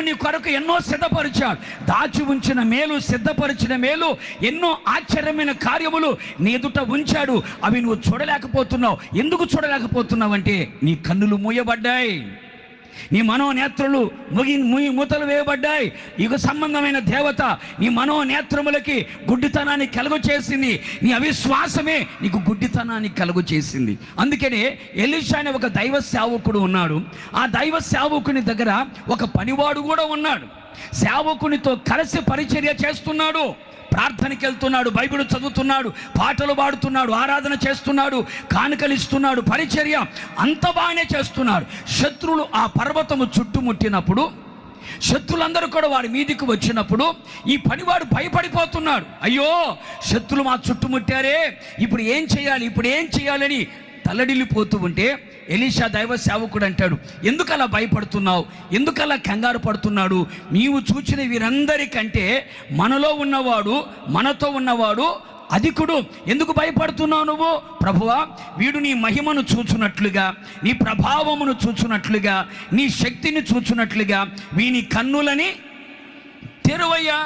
నీ కొరకు ఎన్నో సిద్ధపరిచాడు. దాచి ఉంచిన మేలు సిద్ధపరిచిన మేలు ఎన్నో ఆశ్చర్యమైన కార్యములు నీ ఎదుట ఉంచాడు. అవి నువ్వు చూడలేకపోతున్నావు. ఎందుకు చూడలేకపోతున్నావు అంటే నీ కన్నులు మూయబడ్డాయి. నీ మనోనేత్రులు ముగి ముగి మూతలు వేయబడ్డాయి. యుగ సంబంధమైన దేవత నీ మనోనేత్రములకి గుడ్డితనాన్ని కలుగు చేసింది. నీ అవిశ్వాసమే నీకు గుడ్డితనాన్ని కలుగు చేసింది. అందుకనే ఎలిషా అనే ఒక దైవ సేవకుడు ఉన్నాడు. ఆ దైవ సేవకుని దగ్గర ఒక పనివాడు కూడా ఉన్నాడు. సేవకునితో కలిసి పరిచర్య చేస్తున్నాడు. ప్రార్థనకి వెళ్తున్నాడు బైబిల్ చదువుతున్నాడు పాటలు పాడుతున్నాడు ఆరాధన చేస్తున్నాడు కానుకలిస్తున్నాడు పరిచర్య అంత బాగానే చేస్తున్నాడు. శత్రువులు ఆ పర్వతము చుట్టుముట్టినప్పుడు శత్రులందరూ కూడా వాడి మీదికి వచ్చినప్పుడు ఈ పనివాడు భయపడిపోతున్నాడు. అయ్యో శత్రులు మా చుట్టుముట్టారే ఇప్పుడు ఏం చేయాలి ఇప్పుడు ఏం చేయాలని తల్లడిల్లిపోతూ ఉంటే ఎలీషా దైవ సేవకుడు అంటాడు ఎందుకు అలా భయపడుతున్నావు? ఎందుకు అలా కంగారు పడుతున్నాడు? నీవు చూచిన వీరందరికంటే మనలో ఉన్నవాడు మనతో ఉన్నవాడు అధికుడు. ఎందుకు భయపడుతున్నావు నువ్వు? ప్రభువా వీడు నీ మహిమను చూచున్నట్లుగా నీ ప్రభావమును చూచున్నట్లుగా నీ శక్తిని చూచున్నట్లుగా వీని కన్నులని తెరువయ్యా.